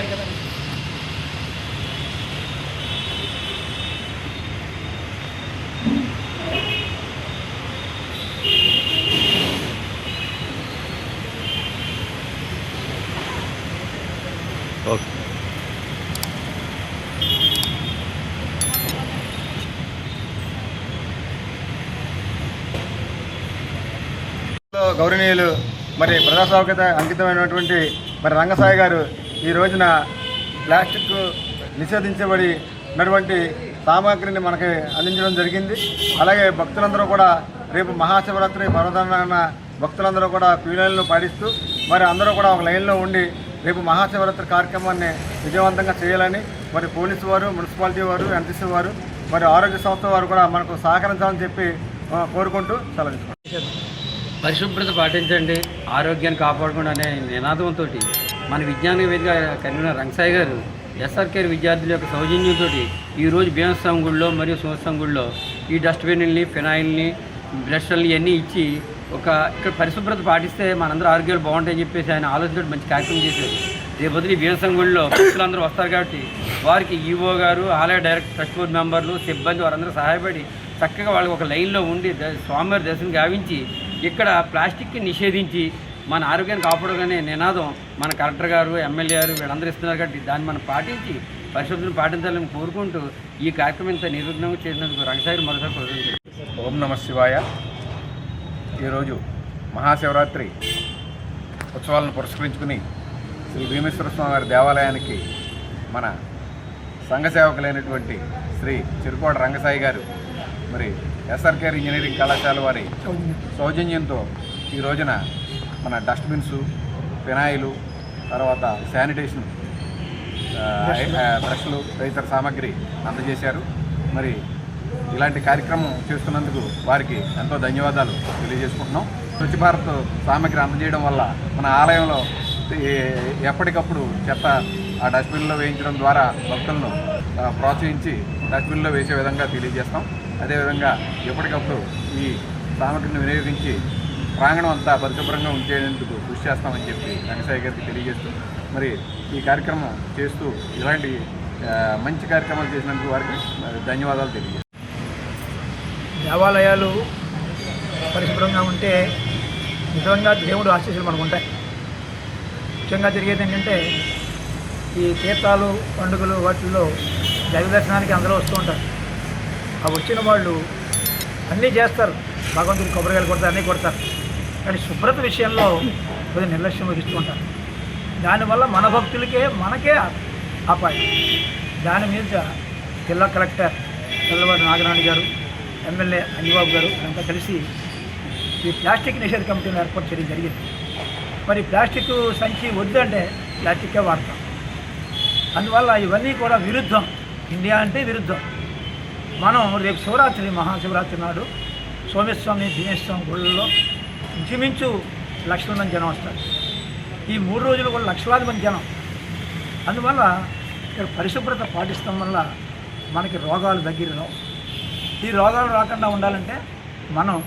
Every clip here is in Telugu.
ఇచ్చాడు కదా. ఓకే. గౌరవనీయులు మరి ప్రజాస్వామ్యత అంకితమైనటువంటి మరి రంగసాయి గారు ఈ రోజున ప్లాస్టిక్ నిషేధించబడి ఉన్నటువంటి సామాగ్రిని మనకి అందించడం జరిగింది. అలాగే భక్తులందరూ కూడా రేపు మహాశివరాత్రి పర్వదన భక్తులందరూ కూడా క్యూలైన్లు పాటిస్తూ మరి అందరూ కూడా ఒక లైన్లో ఉండి రేపు మహాశివరాత్రి కార్యక్రమాన్ని విజయవంతంగా చేయాలని మరి పోలీసు వారు మున్సిపాలిటీ వారు ఎన్టీసీ వారు మరి ఆరోగ్య సంస్థ వారు కూడా మనకు సహకరించాలని చెప్పి కోరుకుంటూ సెలవు పరిశుభ్రత పాటించండి ఆరోగ్యాన్ని కాపాడుకోండి అనే నినాదంతో మన విజ్ఞాన వేదిక కన్వీనర్ రంగసాయి గారు ఎస్ఆర్కేర్ విద్యార్థుల యొక్క సౌజన్యంతో ఈరోజు భీమస్వామి గుడిలో మరియు సోమస్వామి గుడిలో ఈ డస్ట్బిన్లని ఫినాయిల్ని బ్రష్లని ఇవన్నీ ఇచ్చి ఒక ఇక్కడ పరిశుభ్రత పాటిస్తే మనందరూ ఆరోగ్యాలు బాగుంటాయని చెప్పేసి ఆయన ఆలోచనతో మంచి కార్యక్రమం చేశారు. రేపు బదులు ఈ భీమస్వామి గుడిలో భక్తులందరూ వస్తారు కాబట్టి వారికి ఈఓ గారు ఆలయ డైరెక్ట్ ట్రస్ట్ బోర్డు మెంబర్లు సిబ్బంది వారందరూ సహాయపడి చక్కగా వాళ్ళకి ఒక లైన్లో ఉండి స్వామివారి దర్శనం గావించి ఇక్కడ ప్లాస్టిక్ని నిషేధించి మన ఆరోగ్యాన్ని కాపాడుగానే నినాదం మన కలెక్టర్ గారు ఎమ్మెల్యే గారు వీళ్ళందరూ ఇస్తున్నారు కాబట్టి దాన్ని మనం పాటించి పరిశుభ్రతను పాటించాలని కోరుకుంటూ ఈ కార్యక్రమం ఇంత నిర్విఘ్నంగా చేసినందుకు రంగసాగర్ మరోసారి ఓం నమ శివాయ. ఈరోజు మహాశివరాత్రి ఉత్సవాలను పురస్కరించుకుని శ్రీ భీమేశ్వర స్వామి వారి దేవాలయానికి మన సంఘ సేవకులైనటువంటి శ్రీ చిరుకోట రంగసాయి గారు మరి ఎస్ఆర్కేర్ ఇంజనీరింగ్ కళాశాల వారి సౌజన్యంతో ఈ రోజున మన డస్ట్బిన్స్ ఫినాయిలు తర్వాత శానిటేషన్ బ్రష్లు తదితర సామాగ్రి అందజేశారు. మరి ఇలాంటి కార్యక్రమం చేస్తున్నందుకు వారికి ఎంతో ధన్యవాదాలు తెలియజేసుకుంటున్నాం. స్వచ్ఛ భారత్ సామాగ్రి అందజేయడం వల్ల మన ఆలయంలో ఎప్పటికప్పుడు చెత్త ఆ డస్ట్బిన్లో వేయించడం ద్వారా భక్తులను ప్రోత్సహించి డస్ట్బిన్లో వేసే విధంగా తెలియజేస్తాం. అదేవిధంగా ఎప్పటికప్పుడు ఈ సామగ్రిని వినియోగించి ప్రాంగణం అంతా పరిశుభ్రంగా ఉంచేందుకు కృషి చేస్తామని చెప్పి రంగసాయి గారికి తెలియజేస్తూ మరి ఈ కార్యక్రమం చేస్తూ ఇలాంటి మంచి కార్యక్రమాలు చేసినందుకు వారికి ధన్యవాదాలు తెలియజేస్తాం. దేవాలయాలు పరిశుభ్రంగా ఉంటే నిజంగా దేవుడు ఆశీస్సులు మనకు ఉంటాయి. ముఖ్యంగా జరిగేది ఏంటంటే ఈ తీర్థాలు పండుగలు వాటిల్లో దైవ దర్శనానికి అందరూ వస్తూ ఉంటారు. ఆ వచ్చిన వాళ్ళు అన్నీ చేస్తారు. భగవంతుడికి కొబ్బరికాయలు కొడతారు అన్నీ కొడతారు. కానీ శుభ్రత విషయంలో కొద్దిగా నిర్లక్ష్యం వహిస్తూ ఉంటారు దానివల్ల మన భక్తులకే మనకే అపాయం. దాని మీద జిల్లా కలెక్టర్ చంద్రబాబు నాగరాణి గారు ఎమ్మెల్యే అంజబాబు గారు అంతా కలిసి ఈ ప్లాస్టిక్ నిషేధ కమిటీని ఏర్పాటు చేయడం జరిగింది. మరి ప్లాస్టిక్ సంచి వద్దంటే ప్లాస్టిక్కే వాడతాం. అందువల్ల ఇవన్నీ కూడా విరుద్ధం. ఇండియా అంటే విరుద్ధం. మనం రేపు శివరాత్రి మహాశివరాత్రి నాడు సోమేశ్వామి భీమేశ్వరం గుళ్ళలో ఇంచుమించు లక్షల మంది జనం వస్తారు. ఈ మూడు రోజులు కూడా లక్షలాది మంది జనం. అందువల్ల ఇక్కడ పరిశుభ్రత పాటిస్తాం వల్ల మనకి రోగాలు దగ్గరలో. ఈ రోగాలు రాకుండా ఉండాలంటే మనం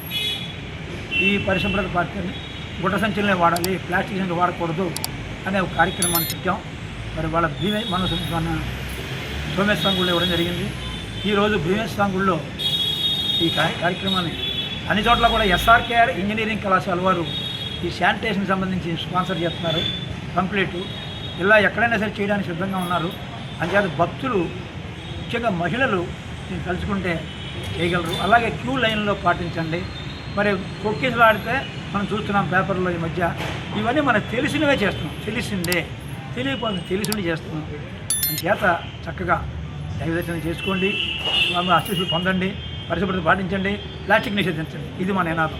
ఈ పరిశుభ్రత పార్టీని గుట్ట సంచులనే వాడాలి ప్లాస్టిక్ సంచులు వాడకూడదు అనే ఒక కార్యక్రమాన్ని పెట్టాం. మరి వాళ్ళ భీమే మన మన సోమేశ్వరం ఇవ్వడం జరిగింది. ఈరోజు భీమేశ్వరంగుళ్ళు ఈ కార్య- కార్యక్రమాన్ని అన్ని చోట్ల కూడా ఎస్ఆర్కేఆర్ ఇంజనీరింగ్ కళాశాల వారు ఈ శానిటేషన్ సంబంధించి స్పాన్సర్ చేస్తున్నారు. కంప్లీట్ ఇలా ఎక్కడైనా సరే చేయడానికి సిద్ధంగా ఉన్నారు. అంతేకాదు భక్తులు ముఖ్యంగా మహిళలు దీన్ని తలుచుకుంటే చేయగలరు. అలాగే క్యూ లైన్లో పాటించండి. మరి కుక్కీస్లు ఆడితే మనం చూస్తున్నాం పేపర్లో ఈ మధ్య. ఇవన్నీ మనకు తెలిసినవే చేస్తున్నాం. తెలిసిందే. తెలియకపోతే తెలిసిండి చేస్తున్నాం. చేత చక్కగా దైవదర్శనం చేసుకోండి. స్వామి ఆశీస్సులు పొందండి. పరిశుభ్రత పాటించండి ప్లాస్టిక్ నిషేధించండి. ఇది మా నినాదం.